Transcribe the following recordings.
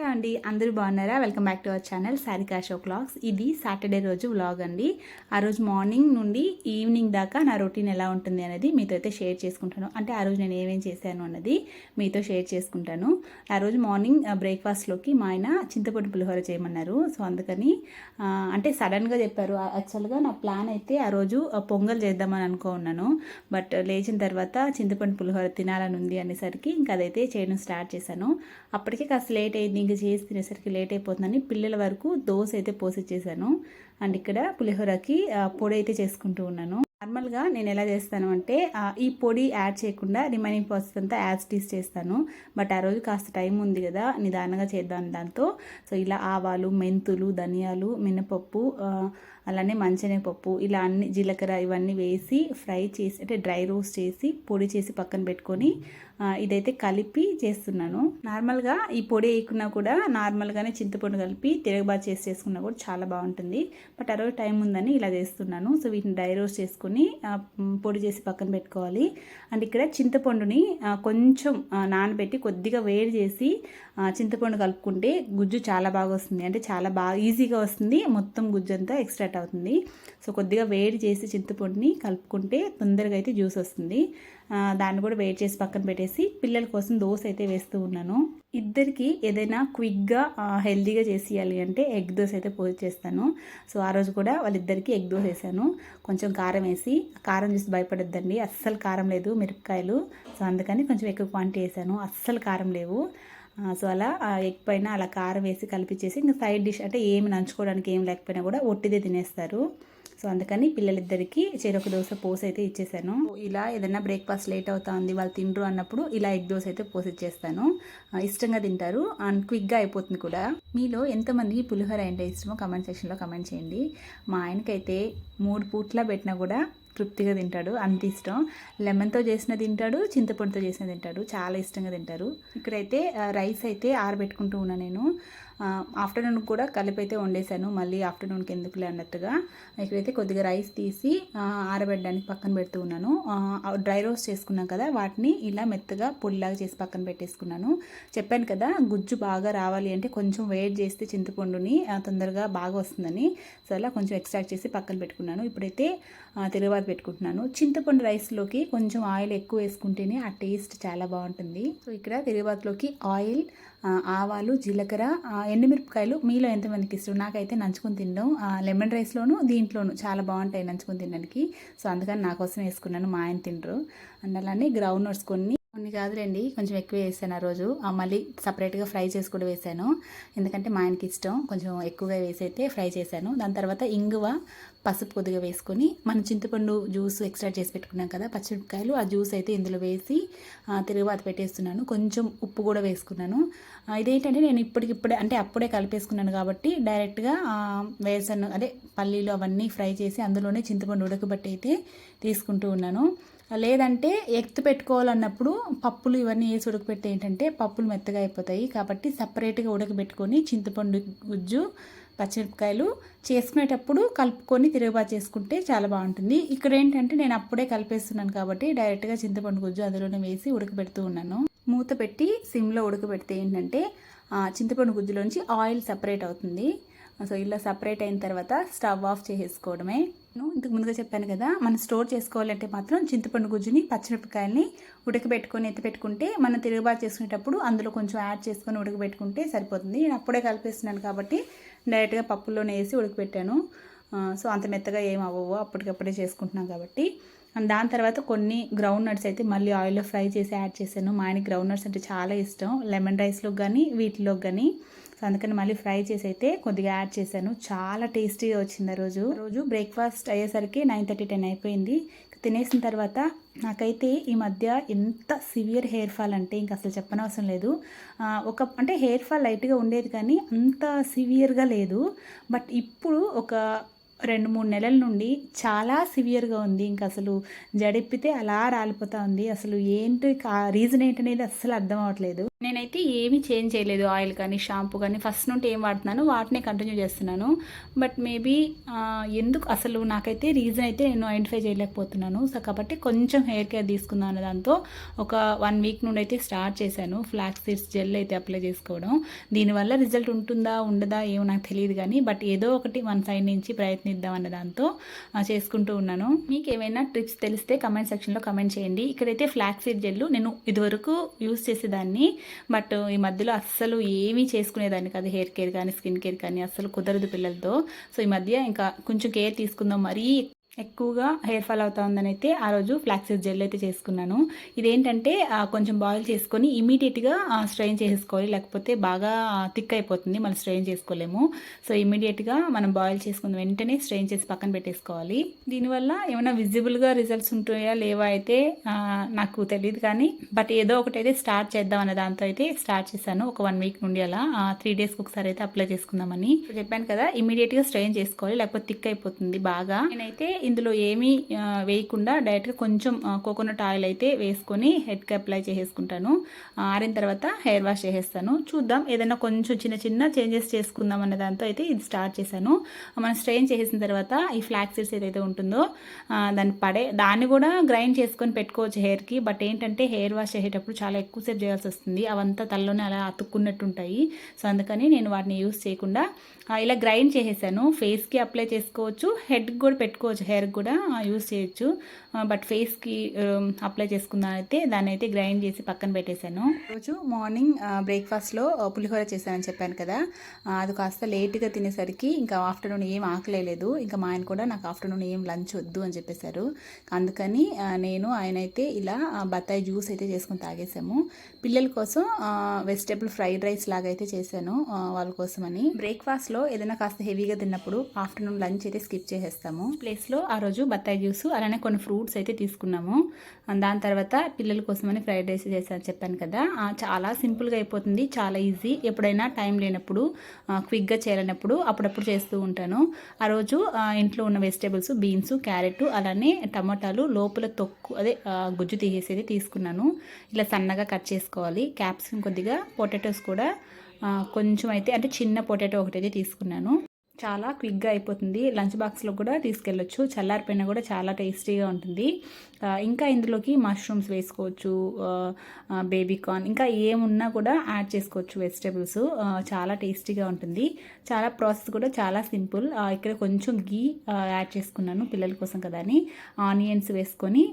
Hello అండి అందరూ బాగున్నారా? Welcome back to our channel Sarika show క్లాక్స్ ఇది సాటర్డే రోజు వ్లాగ్ అండి. ఆ రోజు మార్నింగ్ నుండి ఈవినింగ్ దాకా నా రొటీన్ ఎలా ఉంటుంది అనేది మీతో అయితే షేర్ చేసుకుంటాను. అంటే ఆ రోజు నేను ఏమేం చేశాను అన్నది మీతో షేర్ చేసుకుంటాను. ఆ రోజు మార్నింగ్ బ్రేక్ఫాస్ట్లోకి మా ఆయన చింతపండు పులిహోర చేయమన్నారు. సో అందుకని అంటే సడన్గా చెప్పారు. యాక్చువల్గా నా ప్లాన్ అయితే ఆ రోజు పొంగల్ చేద్దామని అనుకో ఉన్నాను బట్ లేచిన తర్వాత చింతపండు పులిహోర తినాలని ఉంది అనేసరికి ఇంకా అదైతే చేయడం స్టార్ట్ చేశాను. అప్పటికే కాస్త లేట్ అయింది. ఇంకా చేసి తినేసరికి లేట్ అయిపోతుందని పిల్లల వరకు దోశ అయితే పోసిచ్చేసాను. అండ్ ఇక్కడ పులిహోరకి పొడి అయితే చేసుకుంటూ ఉన్నాను. నార్మల్గా నేను ఎలా చేస్తాను అంటే ఈ పొడి యాడ్ చేయకుండా రిమైనింగ్ ప్రాసెస్ అంతా యాడ్ టీస్ చేస్తాను. బట్ ఆ రోజు కాస్త టైం ఉంది కదా నిదానంగా చేద్దాం దాంతో. సో ఇలా ఆవాలు మెంతులు ధనియాలు మినపప్పు అలానే మంచెనగపప్పు ఇలా అన్ని జీలకర్ర ఇవన్నీ వేసి ఫ్రై చేసి అంటే డ్రై రోస్ట్ చేసి పొడి చేసి పక్కన పెట్టుకొని ఇదైతే కలిపి చేస్తున్నాను. నార్మల్గా ఈ పొడి వేయకున్నా కూడా నార్మల్గానే చింతపండు కలిపి తిరగబాటు చేసి చేసుకున్నా కూడా చాలా బాగుంటుంది. బట్ ఆ రోజు టైం ఉందని ఇలా చేస్తున్నాను. సో వీటిని డ్రై రోస్ట్ చేసుకొని పొడి చేసి పక్కన పెట్టుకోవాలి. అండ్ ఇక్కడ చింతపండుని కొంచెం నానబెట్టి కొద్దిగా వేడి చేసి చింతపండు కలుపుకుంటే గుజ్జు చాలా బాగా వస్తుంది. అంటే చాలా బాగా ఈజీగా వస్తుంది. మొత్తం గుజ్జు అంతా ఎక్స్ట్రాట్ అవుతుంది. సో కొద్దిగా వేడి చేసి చింతపండుని కలుపుకుంటే తొందరగా అయితే జ్యూస్ వస్తుంది. దాన్ని కూడా వేడి చేసి పక్కన పెట్టేసి పిల్లల కోసం దోశ అయితే వేస్తూ ఉన్నాను. ఇద్దరికి ఏదైనా క్విక్గా హెల్తీగా చేసేయాలి అంటే ఎగ్ దోశ అయితే పూజ చేస్తాను. సో ఆ రోజు కూడా వాళ్ళిద్దరికి ఎగ్ దోశ వేసాను. కొంచెం కారం వేసి కారం చూసి భయపడొద్దండి. అస్సలు కారం లేదు మిరపకాయలు. సో అందుకని కొంచెం ఎక్కువ క్వాంటిటీ వేసాను. అస్సలు కారం లేవు. సో అలా ఆ ఎగ్ పైన అలా కారం వేసి కలిపించేసి ఇంకా సైడ్ డిష్ అంటే ఏమి నంచుకోవడానికి ఏం లేకపోయినా కూడా ఒట్టిదే తినేస్తారు. సో అందుకని పిల్లలిద్దరికి చెరొక దోశ పోసి అయితే ఇచ్చేసాను. ఇలా ఏదైనా బ్రేక్ఫాస్ట్ లేట్ అవుతా ఉంది వాళ్ళు తినరు అన్నప్పుడు ఇలా ఎగ్ దోశ అయితే పోసి ఇచ్చేస్తాను. ఇష్టంగా తింటారు అండ్ క్విక్గా అయిపోతుంది కూడా. మీలో ఎంతమందికి పులిహోర అంటే ఇష్టమో కమెంట్ సెక్షన్లో కమెంట్ చేయండి. మా ఆయనకైతే మూడు పూట్ల పెట్టినా కూడా తృప్తిగా తింటాడు. అంత ఇష్టం. లెమన్తో చేసిన తింటాడు చింతపండుతో చేసిన తింటాడు. చాలా ఇష్టంగా తింటారు. ఇక్కడైతే రైస్ అయితే ఆరబెట్టుకుంటూ ఉన్నా నేను. ఆఫ్టర్నూన్ కూడా కలిపి అయితే వండేసాను మళ్ళీ ఆఫ్టర్నూన్కి ఎందుకులే అన్నట్టుగా. ఇక్కడైతే కొద్దిగా రైస్ తీసి ఆరబెట్టడానికి పక్కన పెడుతూ ఉన్నాను. డ్రై రోస్ట్ చేసుకున్నాం కదా వాటిని ఇలా మెత్తగా పొడిలాగా చేసి పక్కన పెట్టేసుకున్నాను. చెప్పాను కదా గుజ్జు బాగా రావాలి అంటే కొంచెం వెయిట్ చేస్తే చింతపండుని తొందరగా బాగా వస్తుందని. సో అలా కొంచెం ఎక్స్ట్రాక్ట్ చేసి పక్కన పెట్టుకున్నాను. ఇప్పుడైతే ఆ, పెట్టుకుంటున్నాను. చింతపండు రైస్లోకి కొంచెం ఆయిల్ ఎక్కువ వేసుకుంటేనే ఆ టేస్ట్ చాలా బాగుంటుంది. సో ఇక్కడ తిరువాతలోకి ఆయిల్ ఆవాలు జీలకర్ర ఎండుమిరపకాయలు మీలో ఎంతమందికి ఇష్టం? నాకైతే నంచుకొని తినడం లెమన్ రైస్లోను దీంట్లోను చాలా బాగుంటాయి నంచుకొని తినడానికి. సో అందుకని నా కోసం వేసుకున్నాను మా ఆయన తినరు. అండ్ అలానే గ్రౌండ్ నట్స్ కొన్ని కొన్ని కాదులేండి కొంచెం ఎక్కువ వేసాను ఆ రోజు. ఆ, మళ్ళీ సపరేట్గా ఫ్రై చేసి కూడా వేసాను. ఎందుకంటే మా ఆయనకి ఇష్టం కొంచెం ఎక్కువగా వేసి అయితే ఫ్రై చేశాను. దాని తర్వాత ఇంగువ పసుపు కొద్దిగా వేసుకొని మనం చింతపండు జ్యూస్ ఎక్స్ట్రా చేసి పెట్టుకున్నాం కదా పచ్చిమిరపకాయలు ఆ జ్యూస్ అయితే ఇందులో వేసి ఆ, తిరుగుబాత పెట్టేస్తున్నాను. కొంచెం ఉప్పు కూడా వేసుకున్నాను. ఇదేంటంటే నేను ఇప్పటికిప్పుడే అంటే అప్పుడే కలిపేసుకున్నాను కాబట్టి డైరెక్ట్గా వేసాను అదే పల్లీలు అవన్నీ ఫ్రై చేసి అందులోనే చింతపండు ఉడకబట్టి అయితే తీసుకుంటూ ఉన్నాను. లేదంటే ఎత్తు పెట్టుకోవాలన్నప్పుడు పప్పులు ఇవన్నీ వేసి ఉడకబెడితే ఏంటంటే పప్పులు మెత్తగా అయిపోతాయి. కాబట్టి సపరేట్గా ఉడకబెట్టుకొని చింతపండు గుజ్జు పచ్చిమిరపకాయలు చేసుకునేటప్పుడు కలుపుకొని తిరుగుబాటు చేసుకుంటే చాలా బాగుంటుంది. ఇక్కడ ఏంటంటే నేను అప్పుడే కలిపేస్తున్నాను కాబట్టి డైరెక్ట్గా చింతపండు గుజ్జు అందులోనే వేసి ఉడకబెడుతూ ఉన్నాను. మూత పెట్టి సిమ్లో ఉడకబెడితే ఏంటంటే చింతపండు చింతపండు గుజ్జులోంచి ఆయిల్ సపరేట్ అవుతుంది. సో ఇలా సపరేట్ అయిన తర్వాత స్టవ్ ఆఫ్ చేసేసుకోవడమే. ఇంతకు ముందుగా చెప్పాను కదా మనం స్టోర్ చేసుకోవాలంటే మాత్రం చింతపండు గుజ్జుని పచ్చిమిరపకాయల్ని ఉడకబెట్టుకొని ఎత్తిపెట్టుకుంటే మనం తిరుగుబాటు చేసుకునేటప్పుడు అందులో కొంచెం యాడ్ చేసుకొని ఉడకబెట్టుకుంటే సరిపోతుంది. నేను అప్పుడే కలిపేస్తున్నాను కాబట్టి డైరెక్ట్గా పప్పుల్లోనే వేసి ఉడకబెట్టాను. సో అంత మెత్తగా ఏం అవ్వవు అప్పటికప్పుడే చేసుకుంటున్నాం కాబట్టి. దాని తర్వాత కొన్ని గ్రౌండ్ నట్స్ అయితే మళ్ళీ ఆయిల్లో ఫ్రై చేసి యాడ్ చేశాను. మా ఆయనకి గ్రౌండ్ నట్స్ అంటే చాలా ఇష్టం. లెమన్ రైస్లో కానీ వీటిలోకి కానీ సో అందుకని మళ్ళీ ఫ్రై చేసి అయితే కొద్దిగా యాడ్ చేశాను. చాలా టేస్టీగా వచ్చింది ఆ రోజు. రోజు బ్రేక్ఫాస్ట్ అయ్యేసరికి నైన్ థర్టీ టెన్ అయిపోయింది. తినేసిన తర్వాత నాకైతే ఈ మధ్య ఎంత సివియర్ హెయిర్ ఫాల్ అంటే ఇంక అసలు చెప్పనవసరం లేదు. ఒక అంటే హెయిర్ ఫాల్ లైట్గా ఉండేది కానీ అంత సివియర్గా లేదు. బట్ ఇప్పుడు ఒక రెండు మూడు నెలల నుండి చాలా సివియర్గా ఉంది. ఇంకా అసలు జడిపితే అలా రాలిపోతా ఉంది. అసలు ఏంటి రీజన్ ఏంటనేది అస్సలు అర్థం అవ్వట్లేదు. నేనైతే ఏమీ చేంజ్ చేయలేదు. ఆయిల్ కానీ షాంపూ కానీ ఫస్ట్ నుండి ఏం వాడుతున్నాను వాటినే కంటిన్యూ చేస్తున్నాను. బట్ మేబీ ఎందుకు అసలు నాకైతే రీజన్ అయితే నేను ఐడెంటిఫై చేయలేకపోతున్నాను. సో కాబట్టి కొంచెం హెయిర్ కేర్ తీసుకున్నాను దాంతో ఒక వన్ వీక్ నుండి అయితే స్టార్ట్ చేశాను. ఫ్లాక్స్ సీడ్స్ జెల్ అయితే అప్లై చేసుకోవడం. దీనివల్ల రిజల్ట్ ఉంటుందా ఉండదా ఏమో నాకు తెలియదు కానీ బట్ ఏదో ఒకటి వన్ సైడ్ నుంచి ప్రయత్నం ప్రయత్నిద్దాం అన్న దాంతో చేసుకుంటూ ఉన్నాను. మీకు ఏమైనా ట్రిప్స్ తెలిస్తే కమెంట్ సెక్షన్లో కమెంట్ చేయండి. ఇక్కడైతే ఫ్లాక్స్ సీడ్ జెల్లు నేను ఇదివరకు యూస్ చేసేదాన్ని. బట్ ఈ మధ్యలో అస్సలు ఏమీ చేసుకునేదాన్ని కాదు. హెయిర్ కేర్ కానీ స్కిన్ కేర్ కానీ అస్సలు కుదరదు పిల్లలతో. సో ఈ మధ్య ఇంకా కొంచెం కేర్ తీసుకుందాం. మరీ ఎక్కువగా హెయిర్ ఫాల్ అవుతా ఉందని అయితే ఆ రోజు ఫ్లాక్సీడ్ జెల్ అయితే చేసుకున్నాను. ఇదేంటంటే కొంచెం బాయిల్ చేసుకొని ఇమీడియట్గా స్ట్రెయిన్ చేసుకోవాలి. లేకపోతే బాగా థిక్ అయిపోతుంది. మనం స్ట్రెయిన్ చేసుకోలేము. సో ఇమీడియట్గా మనం బాయిల్ చేసుకున్న వెంటనే స్ట్రెయిన్ చేసి పక్కన పెట్టేసుకోవాలి. దీనివల్ల ఏమైనా విజిబుల్గా రిజల్ట్స్ ఉంటాయా? లేవా? అయితే నాకు తెలియదు కానీ బట్ ఏదో ఒకటి అయితే స్టార్ట్ చేద్దాం అనే దాంతో అయితే స్టార్ట్ చేశాను. ఒక వన్ వీక్ నుండి అలా. త్రీ డేస్కి ఒకసారి అయితే అప్లై చేసుకుందామని. చెప్పాను కదా ఇమీడియట్గా స్ట్రెయిన్ చేసుకోవాలి. లేకపోతే థిక్ అయిపోతుంది బాగా. నేనైతే ఇందులో ఏమీ వేయకుండా డైరెక్ట్గా కొంచెం కోకోనట్ ఆయిల్ అయితే వేసుకొని హెడ్కి అప్లై చేసేసుకుంటాను. ఆరిన తర్వాత హెయిర్ వాష్ చేసేస్తాను. చూద్దాం ఏదైనా కొంచెం చిన్న చిన్న చేంజెస్ చేసుకుందాం అనే దాంతో అయితే ఇది స్టార్ట్ చేశాను. మనం స్ట్రెయిన్ చేసేసిన తర్వాత ఈ ఫ్లాక్ సీడ్స్ ఏదైతే ఉంటుందో దాన్ని పడే దాన్ని కూడా గ్రైండ్ చేసుకొని పెట్టుకోవచ్చు హెయిర్కి బట్ ఏంటంటే హెయిర్ వాష్ చేసేటప్పుడు చాలా ఎక్కువసేపు చేయాల్సి వస్తుంది. అవంతా తలలోనే అలా అతుక్కున్నట్టు ఉంటాయి సో అందుకని నేను వాటిని యూస్ చేయకుండా ఇలా గ్రైండ్ చేసేసాను. ఫేస్కి అప్లై చేసుకోవచ్చు. హెడ్కి కూడా పెట్టుకోవచ్చు హెయిర్కి కూడా యూస్ చేయొచ్చు. బట్ ఫేస్కి అప్లై చేసుకుందాం అయితే దాన్ని అయితే గ్రైండ్ చేసి పక్కన పెట్టేశాను. రోజు మార్నింగ్ బ్రేక్ఫాస్ట్లో పులిహోర చేశానని చెప్పాను కదా. అది కాస్త లేట్గా తినేసరికి ఇంకా ఆఫ్టర్నూన్ ఏం ఆకలేదు ఇంకా మా ఆయన కూడా నాకు ఆఫ్టర్నూన్ ఏం లంచ్ వద్దు అని చెప్పేశారు. అందుకని నేను ఆయన అయితే ఇలా బత్తాయి జ్యూస్ అయితే చేసుకొని తాగేసాము పిల్లల కోసం వెజిటేబుల్ ఫ్రైడ్ రైస్ లాగా అయితే చేశాను వాళ్ళ కోసమని. బ్రేక్ఫాస్ట్లో ఏదైనా కాస్త హెవీగా తిన్నప్పుడు ఆఫ్టర్నూన్ లంచ్ అయితే స్కిప్ చేసేస్తాము. ప్లేస్లో ఆ రోజు బత్తాయి జ్యూస్ అలానే కొన్ని ఫ్రూట్స్ అయితే తీసుకున్నాము. దాని తర్వాత పిల్లల కోసమని ఫ్రైడ్ రైస్ చేశాను చెప్పాను కదా. చాలా సింపుల్గా అయిపోతుంది చాలా ఈజీ. ఎప్పుడైనా టైం లేనప్పుడు క్విక్గా చేయాలన్నప్పుడు అప్పుడప్పుడు చేస్తూ ఉంటాను. ఆ రోజు ఇంట్లో ఉన్న వెజిటేబుల్స్ బీన్స్ క్యారెట్ అలానే టమాటాలు లోపల తొక్కు అదే గుజ్జు తీసేసేది తీసుకున్నాను. ఇలా సన్నగా కట్ చేసుకోవాలి. క్యాప్సికం కొద్దిగా పొటాటోస్ కూడా కొంచెం అయితే అంటే చిన్న పొటాటో ఒకటైతే తీసుకున్నాను. చాలా క్విక్గా అయిపోతుంది. లంచ్ బాక్స్లో కూడా తీసుకెళ్ళొచ్చు. చల్లారిపోయినా కూడా చాలా టేస్టీగా ఉంటుంది. ఇంకా ఇందులోకి మష్రూమ్స్ వేసుకోవచ్చు బేబీ కార్న్ ఇంకా ఏమున్నా కూడా యాడ్ చేసుకోవచ్చు వెజిటేబుల్స్ చాలా టేస్టీగా ఉంటుంది. చాలా ప్రాసెస్ కూడా చాలా సింపుల్ ఇక్కడ కొంచెం గీ యాడ్ చేసుకున్నాను పిల్లల కోసం కదా అని. ఆనియన్స్ వేసుకొని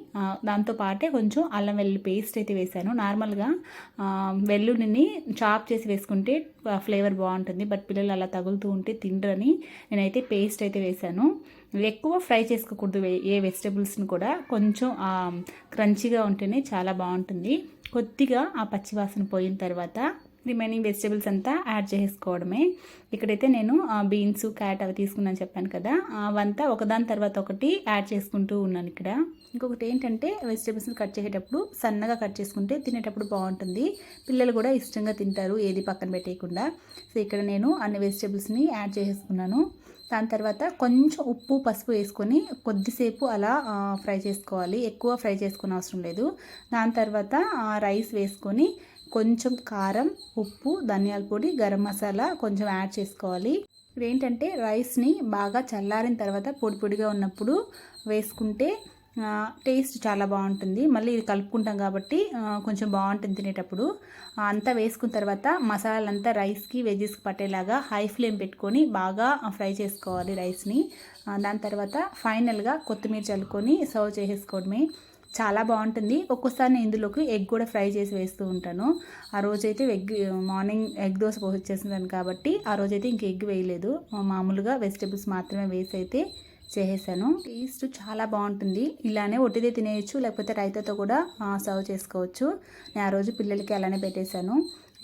దాంతోపాటే దాంతో పాటే కొంచెం అల్లం వెల్లుల్లి పేస్ట్ అయితే వేసాను నార్మల్గా వెల్లుల్లిని చాప్ చేసి వేసుకుంటే ఫ్లేవర్ బాగుంటుంది. బట్ పిల్లలు అలా తగులుతూ ఉంటే తిండ్రని నేనైతే పేస్ట్ అయితే వేసాను ఎక్కువ ఫ్రై చేసుకోకూడదు ఏ వెజిటేబుల్స్ని కూడా. కొంచెం క్రంచీగా ఉంటేనే చాలా బాగుంటుంది. కొద్దిగా ఆ పచ్చివాసన పోయిన తర్వాత రిమైనింగ్ వెజిటేబుల్స్ అంతా యాడ్ చేసుకోవడమే ఇక్కడైతే నేను బీన్స్ క్యారెట్ అవి తీసుకున్నాను చెప్పాను కదా. అవంతా ఒకదాని తర్వాత ఒకటి యాడ్ చేసుకుంటూ ఉన్నాను ఇక్కడ. ఇంకొకటి ఏంటంటే వెజిటేబుల్స్ని కట్ చేసేటప్పుడు సన్నగా కట్ చేసుకుంటే తినేటప్పుడు బాగుంటుంది. పిల్లలు కూడా ఇష్టంగా తింటారు ఏది పక్కన పెట్టేయకుండా. సో ఇక్కడ నేను అన్ని వెజిటేబుల్స్ని యాడ్ చేసేసుకున్నాను. దాని తర్వాత కొంచెం ఉప్పు పసుపు వేసుకొని కొద్దిసేపు అలా ఫ్రై చేసుకోవాలి. ఎక్కువ ఫ్రై చేసుకునే అవసరం లేదు. దాని తర్వాత రైస్ వేసుకొని కొంచెం కారం ఉప్పు ధనియాల పొడి గరం మసాలా కొంచెం యాడ్ చేసుకోవాలి. ఇప్పుడు ఏంటంటే రైస్ని బాగా చల్లారిన తర్వాత పొడి పొడిగా ఉన్నప్పుడు వేసుకుంటే టేస్ట్ చాలా బాగుంటుంది. మళ్ళీ ఇది కలుపుకుంటాం కాబట్టి కొంచెం బాగుంటుంది తినేటప్పుడు. అంతా వేసుకున్న తర్వాత మసాలాలంతా రైస్కి వెజ్జెస్కి పట్టేలాగా హై ఫ్లేమ్ పెట్టుకొని బాగా ఫ్రై చేసుకోవాలి రైస్ని. దాని తర్వాత ఫైనల్గా కొత్తిమీర చల్లుకొని సర్వ్ చేసేసుకోవడమే. చాలా బాగుంటుంది. ఒక్కోసారి నేను ఇందులోకి ఎగ్ కూడా ఫ్రై చేసి వేస్తూ ఉంటాను. ఆ రోజైతే ఎగ్ మార్నింగ్ ఎగ్ దోశ పోసేసేసాను కాబట్టి ఆ రోజైతే ఇంక ఎగ్ వేయలేదు. మామూలుగా వెజిటేబుల్స్ మాత్రమే వేసి అయితే చేసేసాను. టేస్ట్ చాలా బాగుంటుంది. ఇలానే ఒట్టిదే తినేయచ్చు లేకపోతే రైతాతో కూడా సర్వ్ చేసుకోవచ్చు. నేను ఆ రోజు పిల్లలకి అలానే పెట్టేశాను.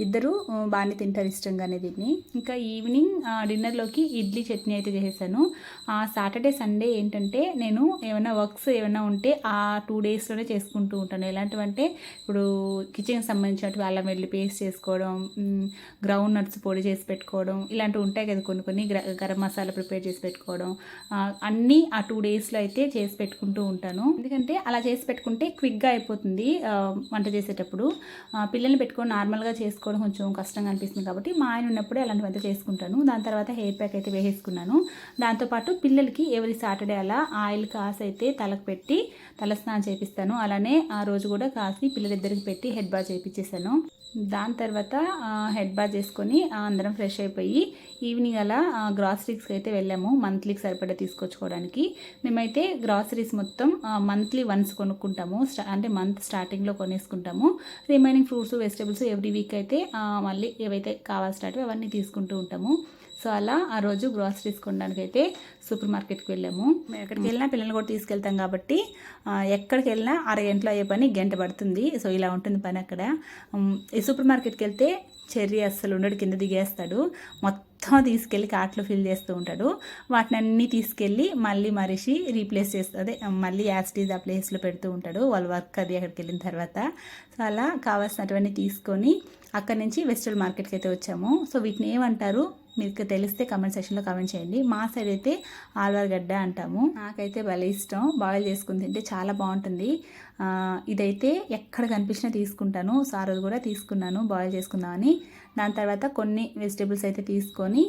ఇద్దరు బాగానే తింటారు ఇష్టంగానే దీన్ని. ఇంకా ఈవినింగ్ డిన్నర్లోకి ఇడ్లీ చట్నీ అయితే చేసేసాను. ఆ, సాటర్డే సండే ఏంటంటే నేను ఏమైనా వర్క్స్ ఏమైనా ఉంటే ఆ టూ డేస్లోనే చేసుకుంటూ ఉంటాను. ఎలాంటివంటే ఇప్పుడు కిచెన్కి సంబంధించినట్టు అల్లం వెళ్ళి పేస్ట్ చేసుకోవడం గ్రౌండ్ నట్స్ పొడి చేసి పెట్టుకోవడం ఇలాంటివి ఉంటాయి కదా కొన్ని కొన్ని గరం మసాలా ప్రిపేర్ చేసి పెట్టుకోవడం అన్నీ ఆ టూ డేస్లో అయితే చేసి పెట్టుకుంటూ ఉంటాను. ఎందుకంటే అలా చేసి పెట్టుకుంటే క్విక్గా అయిపోతుంది వంట చేసేటప్పుడు. పిల్లల్ని పెట్టుకొని నార్మల్గా చేసుకోవడం కొంచెం కష్టంగా అనిపిస్తుంది కాబట్టి మా ఆయన ఉన్నప్పుడే అలాంటివంతా చేసుకుంటాను. దాని తర్వాత హెయిర్ ప్యాక్ అయితే వేసేసుకున్నాను. దాంతోపాటు పిల్లలకి ఎవరి సాటర్డే అలా ఆయిల్ కాసి అయితే తలకు పెట్టి తలస్నానం చేపిస్తాను. అలానే ఆ రోజు కూడా కాసి పిల్లలిద్దరికి పెట్టి హెడ్ బాత్ చేపించేసాను దాని తర్వాత హెడ్ బాత్ చేసుకొని అందరం ఫ్రెష్ అయిపోయి ఈవినింగ్ అలా గ్రాసరీస్కి అయితే వెళ్ళాము మంత్లీకి సరిపడా తీసుకొచ్చుకోవడానికి. మేమైతే గ్రాసరీస్ మొత్తం మంత్లీ వన్స్ కొనుక్కుంటాము అంటే మంత్ స్టార్టింగ్లో కొనేసుకుంటాము. Remaining fruits vegetables every week అయితే మళ్ళీ ఏవైతే కావాల్సినవి అవన్నీ తీసుకుంటూ ఉంటాము. సో అలా ఆ రోజు గ్రాసరీస్ కొనడానికి అయితే సూపర్ మార్కెట్కి వెళ్ళాము. మేము ఎక్కడికి వెళ్ళినా పిల్లల్ని కూడా తీసుకెళ్తాం కాబట్టి ఎక్కడికి వెళ్ళినా అరగంటలో అయ్యే పని గంట పడుతుంది. సో ఇలా ఉంటుంది పని అక్కడ. ఈ సూపర్ మార్కెట్కి వెళ్తే చెర్రీ అస్సలు ఉండడు కింద దిగేస్తాడు. మొత్తం తీసుకెళ్ళి కార్ట్లో ఫిల్ చేస్తూ ఉంటాడు. వాటిని అన్నీ తీసుకెళ్ళి మళ్ళీ మరిచి రీప్లేస్ చేస్తూ అదే మళ్ళీ యాస్టీజ్ ఆ ప్లేస్లో పెడుతూ ఉంటాడు. వాళ్ళ వర్క్ అది అక్కడికి వెళ్ళిన తర్వాత. సో అలా కావాల్సినటువన్నీ తీసుకొని అక్కడి నుంచి వెజిటబుల్ మార్కెట్కి అయితే వచ్చాము. సో వీటిని ఏమంటారు? మీకు తెలిస్తే కమెంట్ సెక్షన్లో కమెంట్ చేయండి. మా సైడ్ అయితే ఆలుగడ్డ అంటాము. నాకైతే భలే ఇష్టం. బాయిల్ చేసుకుని తింటే చాలా బాగుంటుంది. ఇదైతే ఎక్కడ కనిపించినా తీసుకుంటాను. సో కూడా తీసుకున్నాను బాయిల్ చేసుకుందామని దాని తర్వాత కొన్ని వెజిటేబుల్స్ అయితే తీసుకొని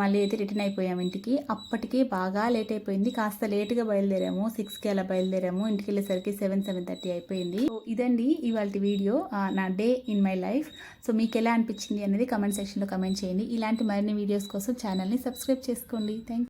మళ్ళీ అయితే రిటర్న్ అయిపోయాము ఇంటికి. అప్పటికే బాగా లేట్ అయిపోయింది. కాస్త లేట్గా బయలుదేరాము. సిక్స్కి అలా బయలుదేరాము. ఇంటికి వెళ్ళేసరికి సెవెన్ సెవెన్ థర్టీ అయిపోయింది. ఇదండి ఇవాళ వీడియో. నా day in my life so మీకు ఎలా అనిపించింది అనేది కమెంట్ సెక్షన్లో కమెంట్ చేయండి. ఇలాంటి మరిన్ని వీడియోస్ కోసం ఛానల్ని సబ్స్క్రైబ్ చేసుకోండి. థ్యాంక్